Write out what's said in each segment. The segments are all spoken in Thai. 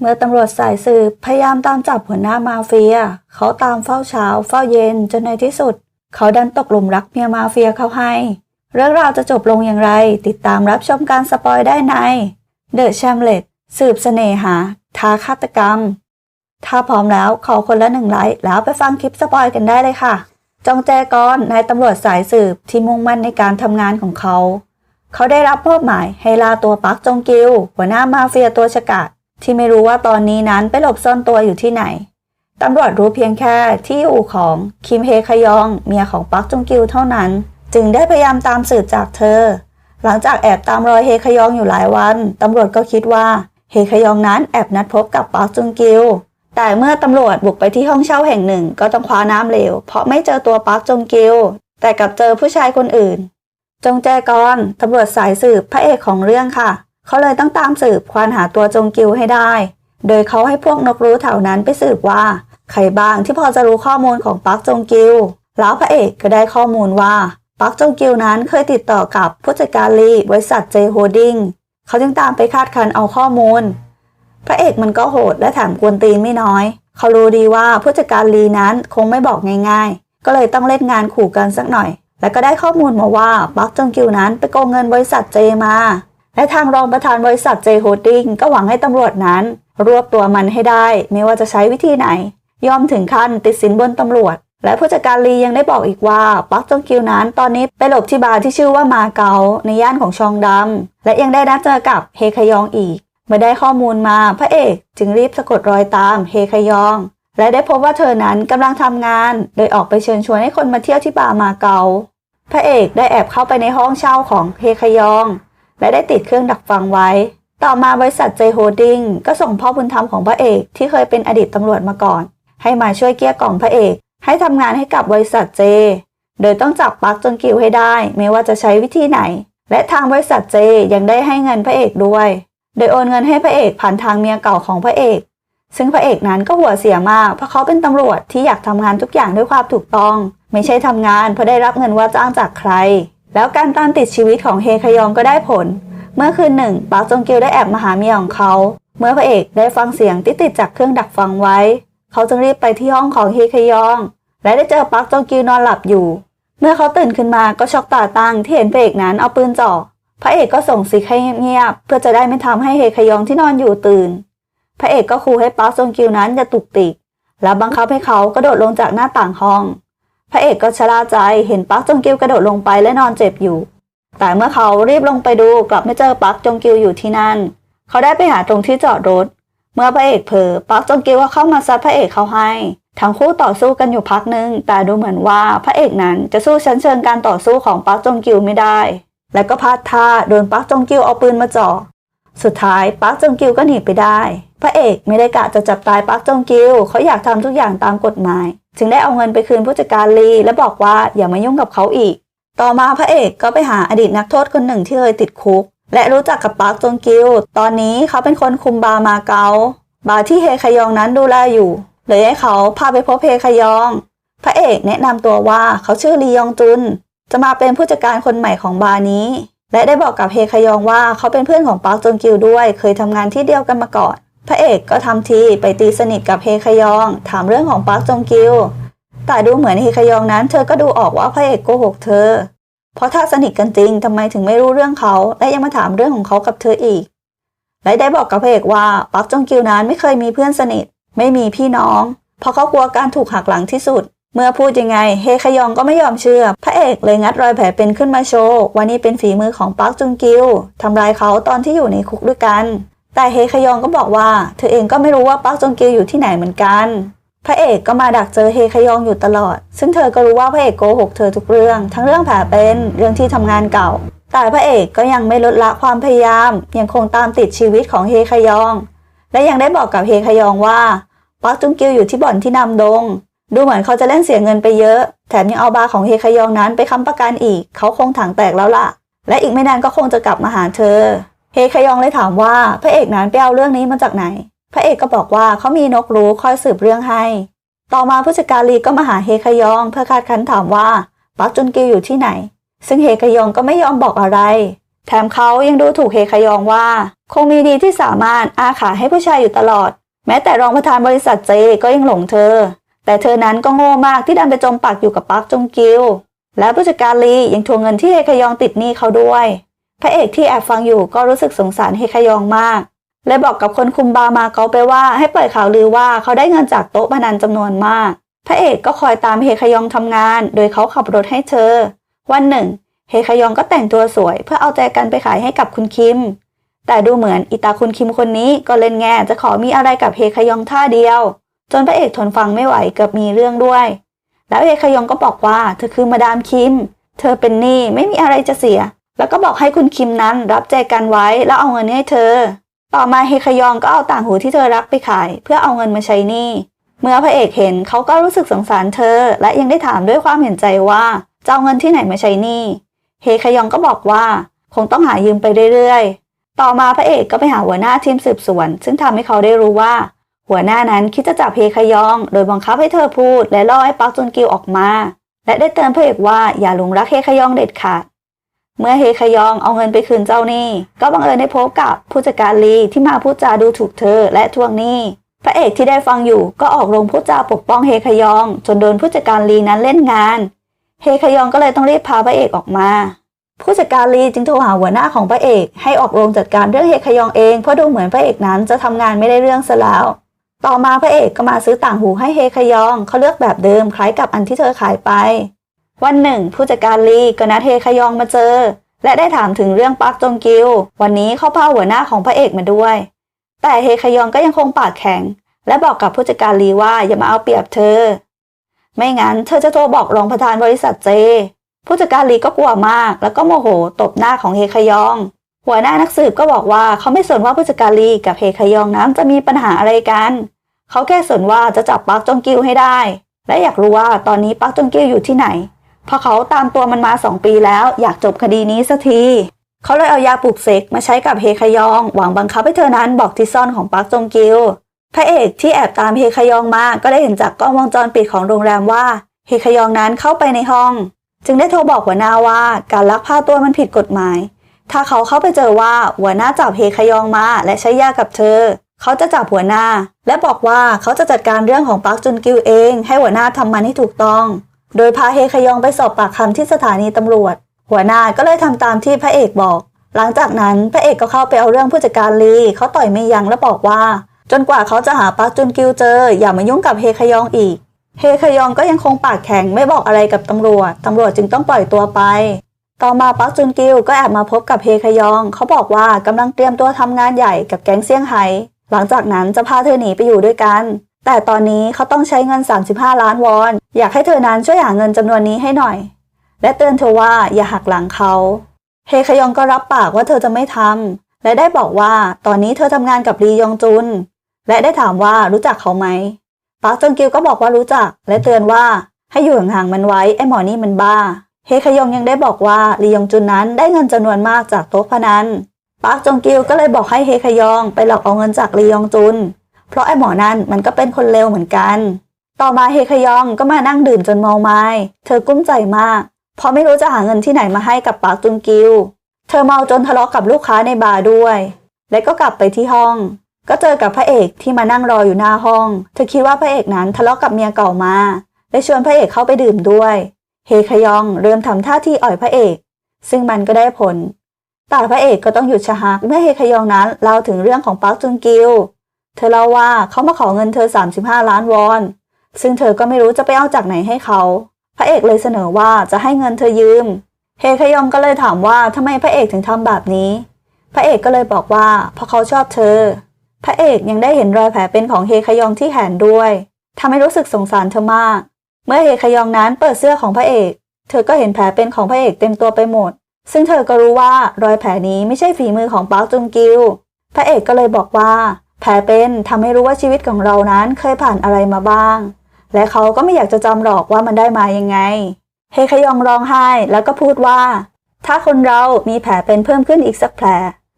เมื่อตำรวจสายสืบพยายามตามจับหัวหน้ามาเฟีย เขาตามเฝ้าเช้าเฝ้าเย็นจนในที่สุด เขาดันตกหลุมรักเมียมาเฟียเขาให้ เรื่องราวจะจบลงอย่างไร ติดตามรับชมการสปอยได้ใน The c h a m l e t สืบเสน่หาท้าฆาตกรรม ถ้าพร้อมแล้วขอคนละหนึ่งไลค์แล้วไปฟังคลิปสปอยกันได้เลยค่ะ จองแจกอนนายตำรวจสายสืบที่มุ่งมั่นในการทำงานของเขา เขาได้รับมอบหมายให้ล่าตัวปักจงกิว หัวหน้ามาเฟียตัวฉกาจ ที่ไม่รู้ว่าตอนนี้นั้นไปหลบซ่อนตัวอยู่ที่ไหน ตำรวจรู้เพียงแค่ที่อยู่ของคิมเฮคยอง เมียของปักจงกิวเท่านั้น จึงได้พยายามตามสืบจากเธอ หลังจากแอบตามรอยเฮคยองอยู่หลายวัน ตำรวจก็คิดว่าเฮคยองนั้นแอบนัดพบกับปักจงกิว แต่เมื่อตำรวจบุกไปที่ห้องเช่าแห่งหนึ่งก็ต้องคว้าน้ำเหลว เพราะไม่เจอตัวปักจงกิว แต่กลับเจอผู้ชายคนอื่น จงแจกอนตำรวจสายสืบพระเอกของเรื่องค่ะ เขาเลยต้องตามสืบควานหาตัวจงกิวให้ได้ โดยเขาให้พวกนกรู้แถวนั้นไปสืบว่า ใครบ้างที่พอจะรู้ข้อมูลของปักจงกิว แล้วพระเอกก็ได้ข้อมูลว่าปักจงกิวนั้นเคยติดต่อกับผู้จัดการลีบริษัทเจโฮดิ้งเขาจึงตามไปคาดคันเอาข้อมูล พระเอกมันก็โหดและแถมกวนตีนไม่น้อย เขารู้ดีว่าผู้จัดการลีนั้นคงไม่บอกง่าย ๆ ก็เลยต้องเล่นงานขู่กันสักหน่อย และก็ได้ข้อมูลมาว่าปักจงกิวนั้นไปโกงเงินบริษัทเจมา และทางรองประธานบริษัทเจโฮดดิ้งก็หวังให้ตำรวจนั้น รวบตัวมันให้ได้ ไม่ว่าจะใช้วิธีไหน ยอมถึงขั้นติดสินบนตำรวจ และผู้จัดการลียังได้บอกอีกว่าปักจงกิวนั้นตอนนี้ไปหลบที่บาร์ที่ชื่อว่ามาเกาในย่านของชองดำและยังได้นัดเจอกับเฮคยองอีก เมื่อได้ข้อมูลมาพระเอกจึงรีบสะกดรอยตามเฮคยอง และได้พบว่าเธอนั้นกำลังทำงาน โดยออกไปเชิญชวนให้คนมาเที่ยวที่บาร์มาเกาพระเอกได้แอบเข้าไปในห้องเช่าของเฮคยอง และได้ติดเครื่องดักฟังไว้ ต่อมาบริษัทเจโฮดิ้งก็ส่งพ่อบุญธรรมของพระเอก ที่เคยเป็นอดีตตำรวจมาก่อน ให้มาช่วยเกลี้ยกล่อมพระเอก ให้ทำงานให้กับบริษัทเจโดยต้องจับปักจนกิวให้ได้ ไม่ว่าจะใช้วิธีไหน และทางบริษัทเจยังได้ให้เงินพระเอกด้วย โดยโอนเงินให้พระเอกผ่านทางเมียเก่าของพระเอกซึ่งพระเอกนั้นก็หัวเสียมาก เพราะเขาเป็นตำรวจที่อยากทำงานทุกอย่างด้วยความถูกต้อง ไม่ใช่ทำงานเพราะได้รับเงินว่าจ้างจากใคร แล้วการตามติดชีวิตของเฮคยองก็ได้ผล เมื่อคืนหนึ่งปาร์คจงกิวได้แอบมาหาเมียของเขา เมื่อพระเอกได้ฟังเสียงที่ติดจากเครื่องดักฟังไว้ เขาจึงรีบไปที่ห้องของเฮคยอง และได้เจอปาร์คจงกิวนอนหลับอยู่ เมื่อเขาตื่นขึ้นมาก็ช็อกตาตั้งที่เห็นพระเอกนั้นเอาปืนจ่อพระเอกก็ส่งสิกให้เงียบๆเพื่อจะได้ไม่ทำให้เฮคยองที่นอนอยู่ตื่น พระเอกก็คูให้ปาร์คจงกิวนั้นอย่าตุกติก แล้วบังคับให้เขากระโดดลงจากหน้าต่างห้อง พระเอกก็ชะล่าใจเห็นปาร์คจงกิวกระโดดลงไปและนอนเจ็บอยู่ แต่เมื่อเขารีบลงไปดูกลับไม่เจอปักจงกิวอยู่ที่นั่น เขาได้ไปหาตรงที่จอดรถ เมื่อพระเอกเผลอปักจงกิวก็เข้ามาซัดพระเอกเขาให้ ทั้งคู่ต่อสู้กันอยู่พักหนึ่งแต่ดูเหมือนว่าพระเอกนั้นจะสู้ชั้นเชิงการต่อสู้ของปักจงกิวไม่ได้ และก็พลาดท่าโดนปักจงกิวเอาปืนมาจ่อ สุดท้ายปักจงกิวก็หนีไปได้ พระเอกไม่ได้กะจะจับตายปักจงกิวเขาอยากทำทุกอย่างตามกฎหมาย จึงได้เอาเงินไปคืนผู้จัดการลีและบอกว่าอย่ามายุ่งกับเขาอีก ต่อมาพระเอกก็ไปหาอดีตนักโทษคนหนึ่งที่เคยติดคุก และรู้จักกับปาร์คจงกิวตอนนี้เขาเป็นคนคุมบาร์มาเกาบาร์ที่เฮคยองนั้นดูแลอยู่เลยให้เขาพาไปพบเฮคยอง พระเอกแนะนำตัวว่าเขาชื่อลียองจุน จะมาเป็นผู้จัดการคนใหม่ของบาร์นี้ และได้บอกกับเฮคยองว่าเขาเป็นเพื่อนของปาร์คจงกิวด้วย เคยทำงานที่เดียวกันมาก่อน พระเอกก็ทำทีไปตีสนิทกับเฮคยอง ถามเรื่องของปาร์คจงกิวแต่ดูเหมือนเฮคยองนั้น เธอก็ดูออกว่าพระเอกโกหกเธอ เพราะถ้าสนิทกันจริงทำไมถึงไม่รู้เรื่องเขาและยังมาถามเรื่องของเขากับเธออีก และได้บอกกับพระเอกว่าปักจงกิวนั้นไม่เคยมีเพื่อนสนิท ไม่มีพี่น้อง เพราะเขากลัวการถูกหักหลังที่สุด เมื่อพูดยังไงเฮคยองก็ไม่ยอมเชื่อ พระเอกเลยงัดรอยแผลเป็นขึ้นมาโชว์ว่านี่เป็นฝีมือของปักจงกิวทำร้ายเขาตอนที่อยู่ในคุกด้วยกัน แต่เฮคยองก็บอกว่า เธอเองก็ไม่รู้ว่าปักจงกิวอยู่ที่ไหนเหมือนกัน พระเอกก็มาดักเจอเฮคยองอยู่ตลอด ซึ่งเธอก็รู้ว่าพระเอกโกหกเธอทุกเรื่อง ทั้งเรื่องแผลเป็นเรื่องที่ทำงานเก่า แต่พระเอกก็ยังไม่ลดละความพยายาม ยังคงตามติดชีวิตของเฮคยอง และยังได้บอกกับเฮคยองว่าปักจงกิวอยู่ที่บ่อนที่นำดง ดูเหมือนเขาจะเล่นเสียเงินไปเยอะ แถมยังเอาบาร์ของเฮคยองนั้นไปค้ำประกันอีก เขาคงถังแตกแล้วล่ะ และอีกไม่นานก็คงจะกลับมาหาเธอ เฮคยองเลยถามว่าพระเอกนั้นไปเอาเรื่องนี้มาจากไหน พระเอกก็บอกว่าเขามีนกรู้คอยสืบเรื่องให้ ต่อมาผู้จัดการลีก็มาหาเฮคยองเพื่อคาดคันถามว่าปักจุนกิวอยู่ที่ไหน ซึ่งเฮคยองก็ไม่ยอมบอกอะไร แถมเขายังดูถูกเฮคยองว่า คงมีดีที่สามารถอาขาให้ผู้ชายอยู่ตลอด แม้แต่รองประธานบริษัทเจก็ยังหลงเธอ แต่เธอนั้นก็โง่มากที่ดันไปจมปักอยู่กับปักจงกิวและผู้จัดการลียังทวงเงินที่เฮคยองติดหนี้เขาด้วย พระเอกที่แอบฟังอยู่ก็รู้สึกสงสารเฮคยองมาก และบอกกับคนคุมบาร์มาเกาไปว่าให้ปล่อยข่าวลือว่าเขาได้เงินจากโต๊ะพนันจำนวนมาก พระเอกก็คอยตามเฮคยองทำงาน โดยเขาขับรถให้เธอ วันหนึ่ง เฮคยองก็แต่งตัวสวย เพื่อเอาใจกันไปขายให้กับคุณคิม แต่ดูเหมือนอิตาคุณคิมคนนี้ก็เล่นแง่จะขอมีอะไรกับเฮคยองท่าเดียว จนพระเอกทนฟังไม่ไหวเกือบมีเรื่องด้วย แล้วเฮคยองก็บอกว่าเธอคือมาดามคิม เธอเป็นหนี้ไม่มีอะไรจะเสีย แล้วก็บอกให้คุณคิมนั้นรับใจกันไว้แล้วเอาเงินให้เธอ ต่อมาเฮคยองก็เอาต่างหูที่เธอรักไปขาย เพื่อเอาเงินมาใช้หนี้เมื่อพระเอกเห็นเขาก็รู้สึกสงสารเธอ และยังได้ถามด้วยความเห็นใจว่าจะเอาเงินที่ไหนมาใช้หนี้เฮคยองก็บอกว่า คงต้องหายืมไปเรื่อยๆ ต่อมาพระเอกก็ไปหาหัวหน้าทีมสืบสวน ซึ่งทำให้เขาได้รู้ว่า หัวหน้านั้นคิดจะจับเฮคยอง โดยบังคับให้เธอพูด และล่อให้ปักจุนกิวออกมา และได้เตือนพระเอกว่าอย่าหลงรักเฮคยองเด็ดขาด เมื่อเฮคยองเอาเงินไปคืนเจ้าหนี้ ก็บังเอิญได้พบกับผู้จัดการลีที่มาพูดจาดูถูกเธอและทวงหนี้ พระเอกที่ได้ฟังอยู่ก็ออกโรงพูดจาปกป้องเฮคยอง จนโดนผู้จัดการลีนั้นเล่นงาน เฮคยองก็เลยต้องรีบพาพระเอกออกมา ผู้จัดการลีจึงโทรหาหัวหน้าของพระเอก ให้ออกโรงจัดการเรื่องเฮคยองเองเพราะดูเหมือนพระเอกนั้นจะทำงานไม่ได้เรื่องซะแล้ว ต่อมาพระเอกก็มาซื้อต่างหูให้เฮคยองเขาเลือกแบบเดิมคล้ายกับอันที่เธอขายไป วันหนึ่ง ผู้จัดการลีก็นัดเฮคยองมาเจอ และได้ถามถึงเรื่องปักจงกิว วันนี้เขาพาหัวหน้าของพระเอกมาด้วย แต่เฮคยองก็ยังคงปากแข็ง และบอกกับผู้จัดการลีว่าอย่ามาเอาเปรียบเธอ ไม่งั้นเธอจะโทรบอกรองประธานบริษัทเจ ผู้จัดการลีก็กลัวมาก แล้วก็โมโหตบหน้าของเฮคยอง หัวหน้านักสืบก็บอกว่าเขาไม่สนว่าผู้จัดการลีกับเฮคยองนั้นจะมีปัญหาอะไรกันเขาแค่สนว่าจะจับปักจงกิวให้ได้ และอยากรู้ว่าตอนนี้ปักจงกิวอยู่ที่ไหน พราะเขาตามตัวมันมาสองปีแล้วอยากจบคดีนี้สักที เขาเลยเอายาปลุกเสกมาใช้กับเฮคยอง หวังบังคับให้เธอนั้นบอกที่ซ่อนของปักจงกิวพระเอกที่แอบตามเฮคยองมาก็ได้เห็นจากกล้องวงจรปิดของโรงแรมว่าเฮคยองนั้นเข้าไปในห้อง จึงได้โทรบอกหัวหน้าว่าการลักพาตัวมันผิดกฎหมาย ถ้าเขาเข้าไปเจอว่าหัวหน้าจับเฮคยองมาและใช้ยากับเธอ เขาจะจับหัวหน้า และบอกว่าเขาจะจัดการเรื่องของปักจุนกิวเอง ให้หัวหน้าทำมันให้ถูกต้อง โดยพาเฮคยองไปสอบปากคำที่สถานีตำรวจ หัวหน้าก็เลยทำตามที่พระเอกบอก หลังจากนั้นพระเอกก็เข้าไปเอาเรื่องผู้จัดการลีเขาต่อยไม่ยั้งและบอกว่า จนกว่าเขาจะหาปักจุนกิวเจอ อย่ามายุ่งกับเฮคยองอีก เฮคยองก็ยังคงปากแข็งไม่บอกอะไรกับตำรวจตำรวจจึงต้องปล่อยตัวไป ต่อมาปักจุนกิวก็แอบมาพบกับเฮคยอง เขาบอกว่ากำลังเตรียมตัวทำงานใหญ่กับแก๊งเซี่ยงไฮ้หลังจากนั้นจะพาเธอหนีไปอยู่ด้วยกัน แต่ตอนนี้เขาต้องใช้เงิน 35 ล้านวอน อยากให้เธอนั้นช่วยหาเงินจำนวนนี้ให้หน่อย และเตือนเธอว่าอย่าหักหลังเขาเฮคยองก็รับปากว่าเธอจะไม่ทำและได้บอกว่าตอนนี้เธอทำงานกับลียองจุน และได้ถามว่ารู้จักเขาไหมปาร์คจงกิวก็บอกว่ารู้จัก และเตือนว่าให้อยู่ห่างๆมันไว้ไอ้หมอนี่มันบ้า เฮคยองยังได้บอกว่าลียองจุนนั้นได้เงินจำนวนมากจากโต๊ะพนันปาร์คจงกิวก็เลยบอกให้เฮคยองไปหลอกเอาเงินจากลียองจุน เพราะไอ้หมอนั่นมันก็เป็นคนเลวเหมือนกัน ต่อมาเฮคยองก็มานั่งดื่มจนเมาไม้เธอกุ้มใจมาก เพราะไม่รู้จะหาเงินที่ไหนมาให้กับปาร์คจุนกิว เธอเมาจนทะเลาะกับลูกค้าในบาร์ด้วย และก็กลับไปที่ห้อง ก็เจอกับพระเอกที่มานั่งรออยู่หน้าห้อง เธอคิดว่าพระเอกนั้นทะเลาะกับเมียเก่ามาและชวนพระเอกเข้าไปดื่มด้วย เฮคยองเริ่มทำท่าที่อ่อยพระเอก ซึ่งมันก็ได้ผลแต่พระเอกก็ต้องหยุดชะฮักเมื่อเฮคยองนั้นเล่าถึงเรื่องของปาร์คจุนกิว เธอเล่าว่าเขามาขอเงินเธอ 35 ล้านวอน ซึ่งเธอก็ไม่รู้จะไปเอาจากไหนให้เขา พระเอกเลยเสนอว่าจะให้เงินเธอยืม เฮคยองก็เลยถามว่าทำไมพระเอกถึงทำแบบนี้ พระเอกก็เลยบอกว่าเพราะเขาชอบเธอ พระเอกยังได้เห็นรอยแผลเป็นของเฮคยองที่แขนด้วยทำให้รู้สึกสงสารเธอมาก เมื่อเฮคยองนั้นเปิดเสื้อของพระเอก เธอก็เห็นแผลเป็นของพระเอกเต็มตัวไปหมด ซึ่งเธอก็รู้ว่ารอยแผลนี้ไม่ใช่ฝีมือของปาร์คจุงกิวพระเอกก็เลยบอกว่า แผลเป็นทำให้รู้ว่าชีวิตของเรานั้นเคยผ่านอะไรมาบ้าง และเขาก็ไม่อยากจะจำหรอกว่ามันได้มายังไง เฮคยองร้องไห้แล้วก็พูดว่า ถ้าคนเรามีแผลเป็นเพิ่มขึ้นอีกสักแผล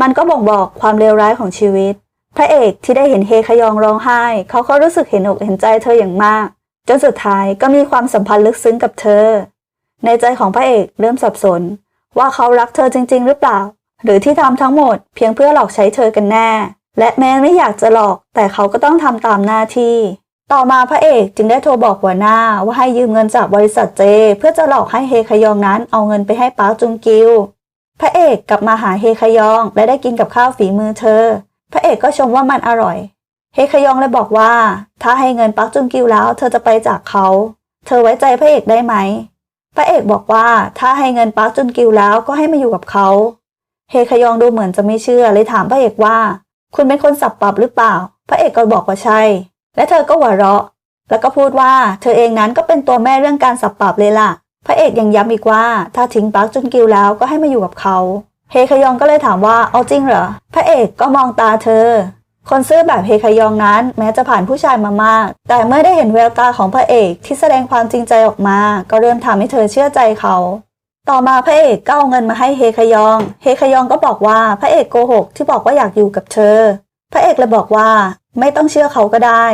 มันก็บ่งบอกความเลวร้ายของชีวิต พระเอกที่ได้เห็นเฮคยองร้องไห้ เขาก็รู้สึกเห็นอกเห็นใจเธออย่างมาก จนสุดท้ายก็มีความสัมพันธ์ลึกซึ้งกับเธอ ในใจของพระเอกเริ่มสับสน ว่าเขารักเธอจริง ๆ หรือเปล่า หรือที่ทำทั้งหมดเพียงเพื่อหลอกใช้เธอกันแน่ และแม้ไม่อยากจะหลอก แต่เขาก็ต้องทำตามหน้าที่ ต่อมาพระเอกจึงได้โทรบอกหัวหน้าว่าให้ยืมเงินจากบริษัทเจ เพื่อจะหลอกให้เฮคยองนั้นเอาเงินไปให้ป้าจุงกิว พระเอกกลับมาหาเฮคยองและได้กินกับข้าวฝีมือเธอ พระเอกก็ชมว่ามันอร่อย เฮคยองเลยบอกว่า ถ้าให้เงินปักจุนกิวแล้ว เธอจะไปจากเขา เธอไว้ใจพระเอกได้ไหม พระเอกบอกว่าถ้าให้เงินปักจุนกิวแล้วก็ให้มาอยู่กับเขา เฮคยองดูเหมือนจะไม่เชื่อเลยถามพระเอกว่า คุณเป็นคนสับปรับหรือเปล่า พระเอกก็บอกว่าใช่ และเธอก็หัวเราะ แล้วก็พูดว่าเธอเองนั้นก็เป็นตัวแม่เรื่องการสับปรับเลยล่ะ พระเอกยังย้ำอีกว่า ถ้าทิ้งปักจุนกิวแล้วก็ให้มาอยู่กับเขา เฮคยองก็เลยถามว่าเอาจริงเหรอ พระเอกก็มองตาเธอ คนซื่อแบบเฮคยองนั้นแม้จะผ่านผู้ชายมามาก แต่เมื่อได้เห็นแววตาของพระเอกที่แสดงความจริงใจออกมา ก็เริ่มทำให้เธอเชื่อใจเขา ต่อมาพระเอกก็เอาเงินมาให้เฮคยอง เฮคยองก็บอกว่าพระเอกโกหกที่บอกว่าอยากอยู่กับเธอ พระเอกเลยบอกว่าไม่ต้องเชื่อเขาก็ได้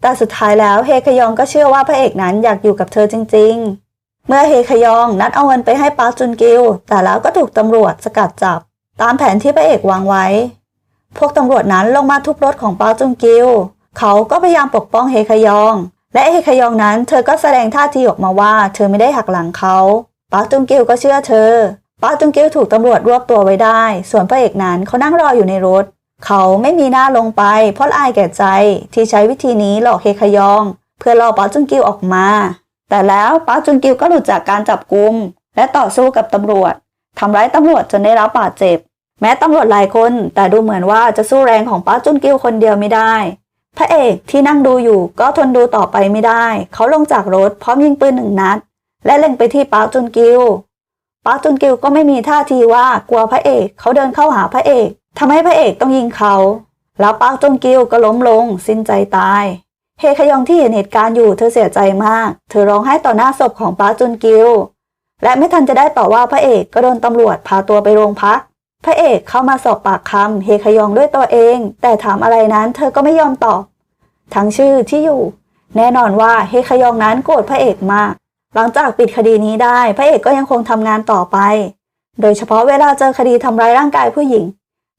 แต่สุดท้ายแล้วเฮคยองก็เชื่อว่าพระเอกนั้นอยากอยู่กับเธอจริง ๆ เมื่อเฮคยองนัดเอาเงินไปให้ปาร์จุนกิวแต่แล้วก็ถูกตำรวจสกัดจับ ตามแผนที่พระเอกวางไว้ พวกตำรวจนั้นลงมาทุบรถของปาร์จุนกิวเขาก็พยายามปกป้องเฮคยอง และเฮคยองนั้นเธอก็แสดงท่าทีออกมาว่า เธอไม่ได้หักหลังเขา ปาจุนกิวก็เชื่อเธอปาจุนกิวถูกตำรวจรวบตัวไว้ได้ ส่วนพระเอกนั้นเขานั่งรออยู่ในรถ เขาไม่มีหน้าลงไป เพราะอายแก่ใจที่ใช้วิธีนี้หลอกเฮคยอง เพื่อล่อปาจุนกิวออกมา แต่แล้วปาจุนกิวก็หลุดจากการจับกุม และต่อสู้กับตำรวจทำร้ายตำรวจจนได้รับบาดเจ็บ แม้ตำรวจหลายคน แต่ดูเหมือนว่าจะสู้แรงของป้าจุนกิวคนเดียวไม่ได้ พระเอกที่นั่งดูอยู่ก็ทนดูต่อไปไม่ได้ เขาลงจากรถพร้อมยิงปืนหนึ่งนัด และเล็งไปที่ปาร์คจุนกิวปาร์คจุนกิวก็ไม่มีท่าทีว่ากลัวพระเอกเขาเดินเข้าหาพระเอกทำให้พระเอกต้องยิงเขา แล้วปาร์คจุนกิวก็ล้มลง สิ้นใจตาย เฮคยองที่เห็นเหตุการณ์อยู่เธอเสียใจมาก เธอร้องไห้ต่อหน้าศพของปาร์คจุนกิวและไม่ทันจะได้ต่อว่าพระเอกก็โดนตำรวจพาตัวไปโรงพัก พระเอกเข้ามาสอบปากคำเฮคยองด้วยตัวเอง แต่ถามอะไรนั้นเธอก็ไม่ยอมตอบ ทั้งชื่อที่อยู่ แน่นอนว่าเฮคยองนั้นโกรธพระเอกมาก หลังจากปิดคดีนี้ได้ พระเอกก็ยังคงทำงานต่อไป โดยเฉพาะเวลาเจอคดีทำร้ายร่างกายผู้หญิง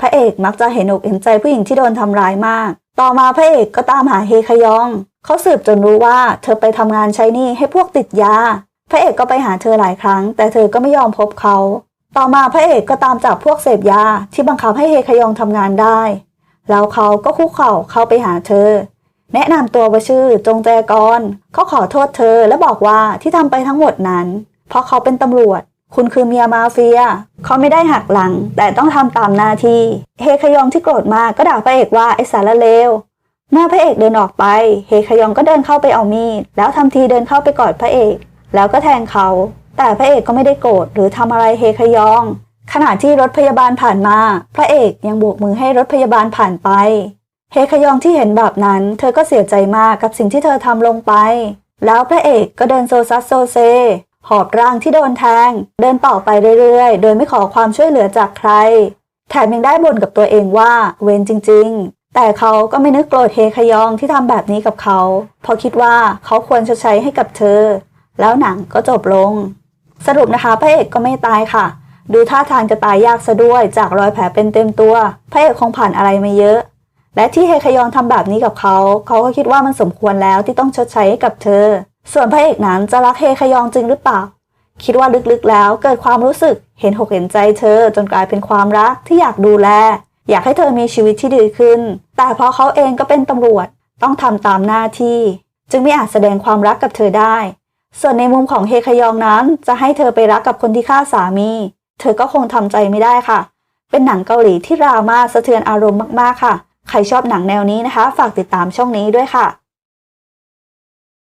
พระเอกมักจะเห็นอกเห็นใจผู้หญิงที่โดนทำร้ายมาก ต่อมาพระเอกก็ตามหาเฮคยอง เขาสืบจนรู้ว่าเธอไปทำงานใช้หนี้ให้พวกติดยา พระเอกก็ไปหาเธอหลายครั้ง แต่เธอก็ไม่ยอมพบเขา ต่อมาพระเอกก็ตามจับพวกเสพยาที่บังคับให้เฮคยองทำงานได้ แล้วเขาก็คุกเข่าเข้าไปหาเธอ แนะนำตัวว่าชื่อจงแจกรเขาขอโทษเธอและบอกว่าที่ทำไปทั้งหมดนั้น เพราะเขาเป็นตำรวจ คุณคือเมียมาเฟีย เขาไม่ได้หักหลัง แต่ต้องทำตามหน้าที่ เฮคยองที่โกรธมากก็ด่าพระเอกว่าไอ้สารเลวเมื่อพระเอกเดินออกไป เฮคยองก็เดินเข้าไปเอามีด แล้วทำทีเดินเข้าไปกอดพระเอก แล้วก็แทงเขา แต่พระเอกก็ไม่ได้โกรธหรือทำอะไรเฮคยอง ขณะที่รถพยาบาลผ่านมา พระเอกยังโบกมือให้รถพยาบาลผ่านไป เฮคยองที่เห็นแบบนั้น เธอก็เสียใจมากกับสิ่งที่เธอทำลงไป แล้วพระเอกก็เดินโซซัสโซเซ หอบร่างที่โดนแทง เดินต่อไปเรื่อยๆ โดยไม่ขอความช่วยเหลือจากใคร แถมยังได้บ่นกับตัวเองว่าเวรจริง ๆ แต่เขาก็ไม่นึกโกรธเฮคยองที่ทำแบบนี้กับเขา เพราะคิดว่าเขาควรชดใช้ให้กับเธอ แล้วหนังก็จบลง สรุปนะคะพระเอกก็ไม่ตายค่ะ ดูท่าทางจะตายยากซะด้วยจากรอยแผลเป็นเต็มตัว พระเอกคงผ่านอะไรมาเยอะ และที่เฮคยองทำแบบนี้กับเขา เขาก็คิดว่ามันสมควรแล้วที่ต้องชดใช้ให้กับเธอ ส่วนพระเอกนั้นจะรักเฮคยองจริงหรือเปล่า คิดว่าลึกๆแล้วเกิดความรู้สึกเห็นหกเห็นใจเธอจนกลายเป็นความรักที่อยากดูแล อยากให้เธอมีชีวิตที่ดีขึ้น แต่เพราะเขาเองก็เป็นตำรวจต้องทำตามหน้าที่ จึงไม่อาจแสดงความรักกับเธอได้ ส่วนในมุมของเฮคยองนั้นจะให้เธอไปรักกับคนที่ฆ่าสามี เธอก็คงทำใจไม่ได้ค่ะ เป็นหนังเกาหลีที่รามาสะเทือนอารมณ์มากๆค่ะ ใครชอบหนังแนวนี้นะคะ ฝากติดตามช่องนี้ด้วยค่ะ